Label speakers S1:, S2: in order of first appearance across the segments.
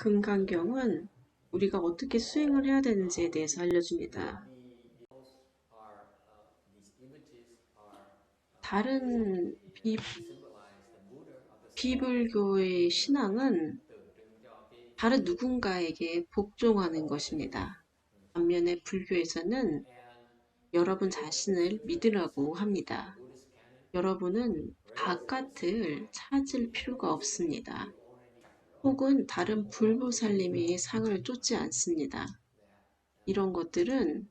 S1: 금강경은 우리가 어떻게 수행을 해야 되는지에 대해서 알려줍니다. 다른 비, 비불교의 신앙은 다른 누군가에게 복종하는 것입니다. 반면에 불교에서는 여러분 자신을 믿으라고 합니다. 여러분은 바깥을 찾을 필요가 없습니다. 혹은 다른 불보살님의 상을 쫓지 않습니다. 이런 것들은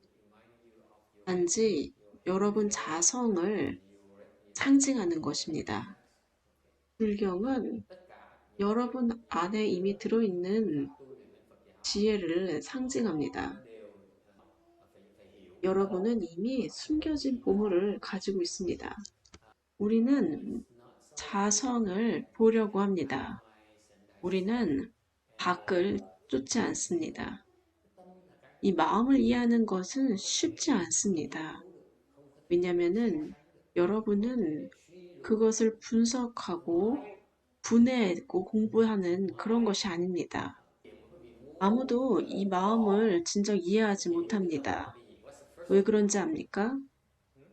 S1: 단지 여러분 자성을 상징하는 것입니다. 불경은 여러분 안에 이미 들어있는 지혜를 상징합니다. 여러분은 이미 숨겨진 보물을 가지고 있습니다. 우리는 자성을 보려고 합니다. 우리는 밖을 쫓지 않습니다. 이 마음을 이해하는 것은 쉽지 않습니다. 왜냐하면 여러분은 그것을 분석하고 분해하고 공부하는 그런 것이 아닙니다. 아무도 이 마음을 진정 이해하지 못합니다. 왜 그런지 압니까?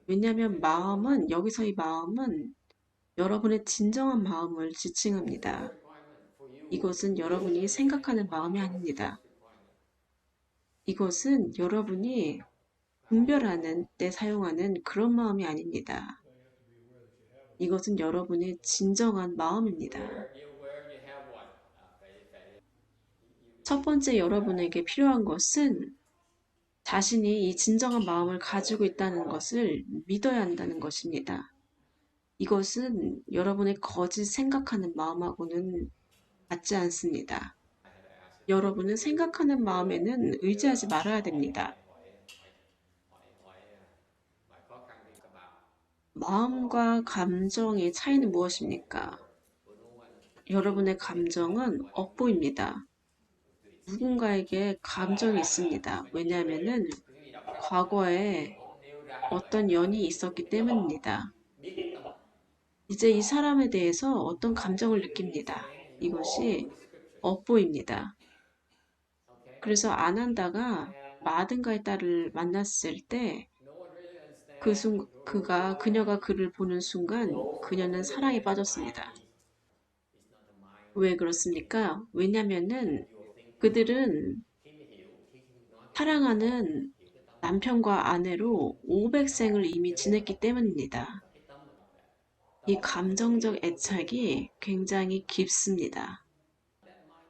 S1: 왜냐하면 마음은 여기서 이 마음은 여러분의 진정한 마음을 지칭합니다. 이것은 여러분이 생각하는 마음이 아닙니다. 이것은 여러분이 분별하는 때 사용하는 그런 마음이 아닙니다. 이것은 여러분의 진정한 마음입니다. 첫 번째 여러분에게 필요한 것은 자신이 이 진정한 마음을 가지고 있다는 것을 믿어야 한다는 것입니다. 이것은 여러분의 거짓 생각하는 마음하고는 맞지 않습니다. 여러분은 생각하는 마음에는 의지하지 말아야 됩니다. 마음과 감정의 차이는 무엇입니까? 여러분의 감정은 업보입니다. 누군가에게 감정이 있습니다. 왜냐하면 과거에 어떤 연이 있었기 때문입니다. 이제 이 사람에 대해서 어떤 감정을 느낍니다. 이것이 업보입니다. 그래서 아난다가 마든가의 딸을 만났을 때 그 순, 그가 그녀가 그를 보는 순간 그녀는 사랑에 빠졌습니다. 왜 그렇습니까? 왜냐면은 그들은 사랑하는 남편과 아내로 500생을 이미 지냈기 때문입니다. 이 감정적 애착이 굉장히 깊습니다.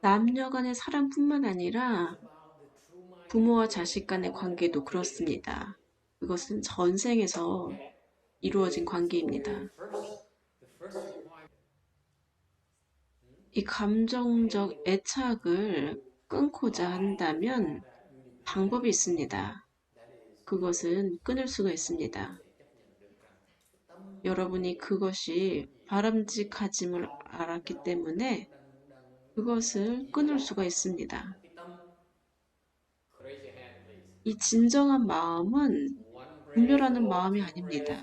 S1: 남녀 간의 사랑뿐만 아니라 부모와 자식 간의 관계도 그렇습니다. 그것은 전생에서 이루어진 관계입니다. 이 감정적 애착을 끊고자 한다면 방법이 있습니다. 그것은 끊을 수가 있습니다. 여러분이 그것이 바람직하짐을 알았기 때문에 그것을 끊을 수가 있습니다. 이 진정한 마음은 분별하는 마음이 아닙니다.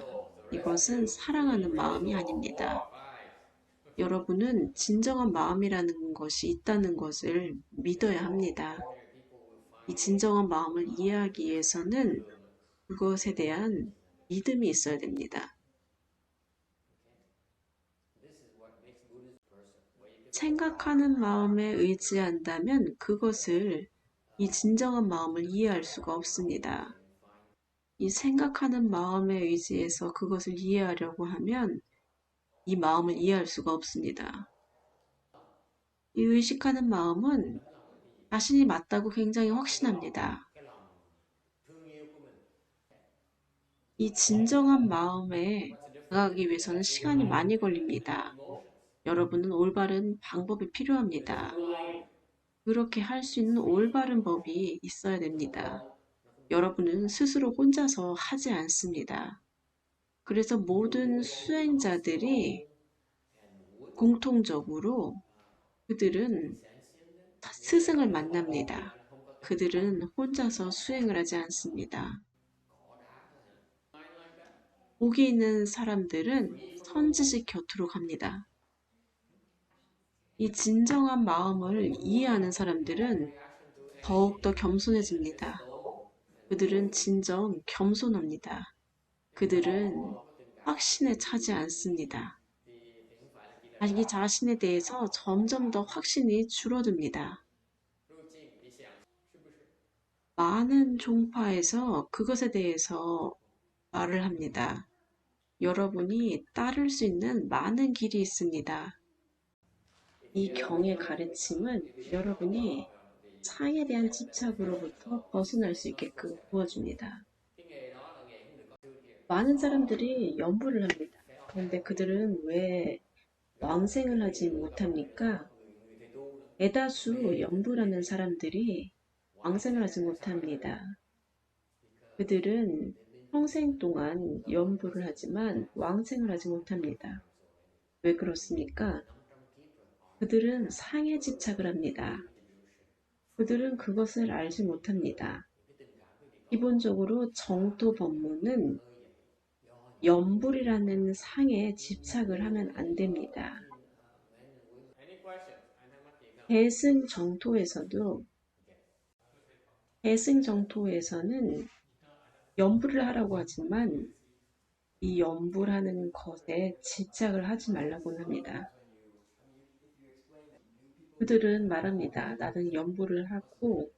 S1: 이것은 사랑하는 마음이 아닙니다. 여러분은 진정한 마음이라는 것이 있다는 것을 믿어야 합니다. 이 진정한 마음을 이해하기 위해서는 그것에 대한 믿음이 있어야 됩니다. 생각하는 마음에 의지한다면 그것을 이 진정한 마음을 이해할 수가 없습니다. 이 생각하는 마음에 의지해서 그것을 이해하려고 하면 이 마음을 이해할 수가 없습니다. 이 의식하는 마음은 자신이 맞다고 굉장히 확신합니다. 이 진정한 마음에 다가가기 위해서는 시간이 많이 걸립니다. 여러분은 올바른 방법이 필요합니다. 그렇게 할 수 있는 올바른 법이 있어야 됩니다. 여러분은 스스로 혼자서 하지 않습니다. 그래서 모든 수행자들이 공통적으로 그들은 스승을 만납니다. 그들은 혼자서 수행을 하지 않습니다. 복이 있는 사람들은 선지식 곁으로 갑니다. 이 진정한 마음을 이해하는 사람들은 더욱더 겸손해집니다. 그들은 진정 겸손합니다. 그들은 확신에 차지 않습니다. 자기 자신에 대해서 점점 더 확신이 줄어듭니다. 많은 종파에서 그것에 대해서 말을 합니다. 여러분이 따를 수 있는 많은 길이 있습니다. 이 경의 가르침은 여러분이 창에 대한 집착으로부터 벗어날 수 있게끔 도와줍니다. 많은 사람들이 연구를 합니다. 그런데 그들은 왜 왕생을 하지 못합니까? 대다수 연구라는 사람들이 왕생을 하지 못합니다. 그들은 평생 동안 연구를 하지만 왕생을 하지 못합니다. 왜 그렇습니까? 그들은 상에 집착을 합니다. 그들은 그것을 알지 못합니다. 기본적으로 정토 법문은 염불이라는 상에 집착을 하면 안 됩니다. 대승 정토에서도 대승 정토에서는 염불을 하라고 하지만 이 염불하는 것에 집착을 하지 말라고 합니다. 그들은 말합니다. 나는 염불을 하고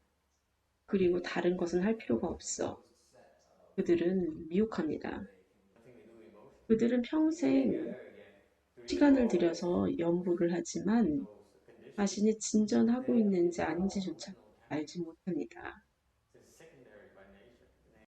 S1: 그리고 다른 것은 할 필요가 없어. 그들은 미혹합니다. 그들은 평생 시간을 들여서 연구를 하지만 자신이 진전하고 있는지 아닌지조차 알지 못합니다.